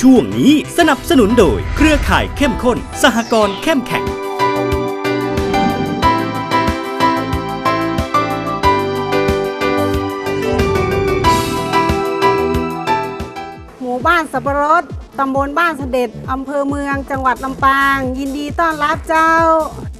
ช่วงนี้สนับสนุนโดย เครือข่ายเข้มข้น สหกรณ์เข้มแข็ง หมู่บ้านสับปะรด ตำบลบ้านเสด็จ อำเภอเมือง จังหวัดลำปาง ยินดีต้อนรับเจ้า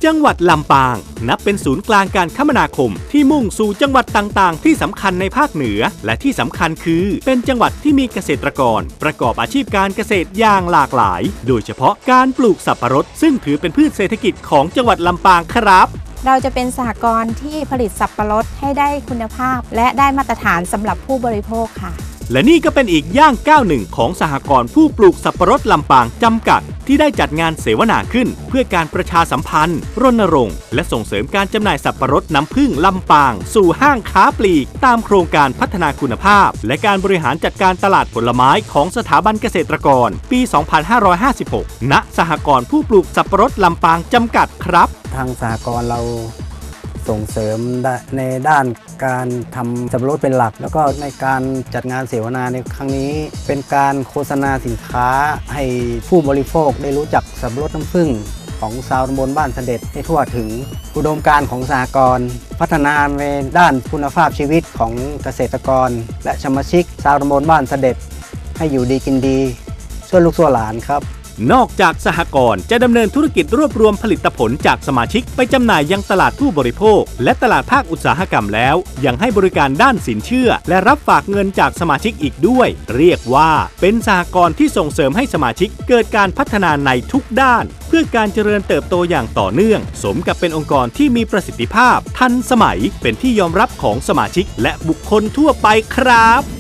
จังหวัดลำปาง นับเป็นศูนย์กลางการคมนาคม ที่มุ่งสู่จังหวัดต่างๆ ที่สำคัญในภาคเหนือ และที่สำคัญคือเป็นจังหวัดที่มีเกษตรกร ประกอบอาชีพการเกษตรอย่างหลากหลาย โดยเฉพาะการปลูกสับปะรด ซึ่งถือเป็นพืชเศรษฐกิจของจังหวัดลำปางครับเราจะเป็นสหกรณ์ที่ผลิตสับปะรดให้ได้คุณภาพ และได้มาตรฐานสำหรับผู้บริโภคค่ะ และนี่ก็เป็นอีกย่างก้าวหนึ่งของสหกรณ์ผู้ปลูกสับปะรดลำปางจำกัด ที่ได้จัดงานเสวนาขึ้น เพื่อการประชาสัมพันธ์ รณรงค์ และส่งเสริมการจำหน่ายสับปะรดน้ำผึ้งลำปาง สู่ห้างค้าปลีก ตามโครงการพัฒนาคุณภาพ และการบริหารจัดการตลาดผลไม้ของสถาบันเกษตรกร ปี 2556 ณ สหกรณ์ผู้ปลูกสับปะรดลำปางจำกัดครับ ทางสหกรณ์เรา ส่งเสริมในด้านการทำสับปะรดเป็นหลัก แล้วก็ในการจัดงานเสวนาในครั้งนี้ เป็นการโฆษณาสินค้าให้ผู้บริโภคได้รู้จักสับปะรดน้ำผึ้งของชาวตำบลบ้านเสด็จให้ทั่วถึงอุดมการณ์ของสหกรณ์พัฒนาในด้านคุณภาพชีวิตของเกษตรกร และสมาชิกชาวตำบลบ้านเสด็จ ให้อยู่ดีกินดี ช่วยลูกช่วยหลานครับ นอกจากสหกรณ์จะดำเนินธุรกิจรวบรวมผลิตผลจากสมาชิกไปจำหน่ายยังตลาดผู้บริโภค และตลาดภาคอุตสาหกรรมแล้ว ยังให้บริการด้านสินเชื่อ และรับฝากเงินจากสมาชิกอีกด้วย เรียกว่าเป็นสหกรณ์ที่ส่งเสริมให้สมาชิกเกิดการพัฒนาในทุกด้าน เพื่อการเจริญเติบโตอย่างต่อเนื่อง สมกับเป็นองค์กรที่มีประสิทธิภาพ ทันสมัยเป็นที่ยอมรับของสมาชิกและบุคคลทั่วไปครับ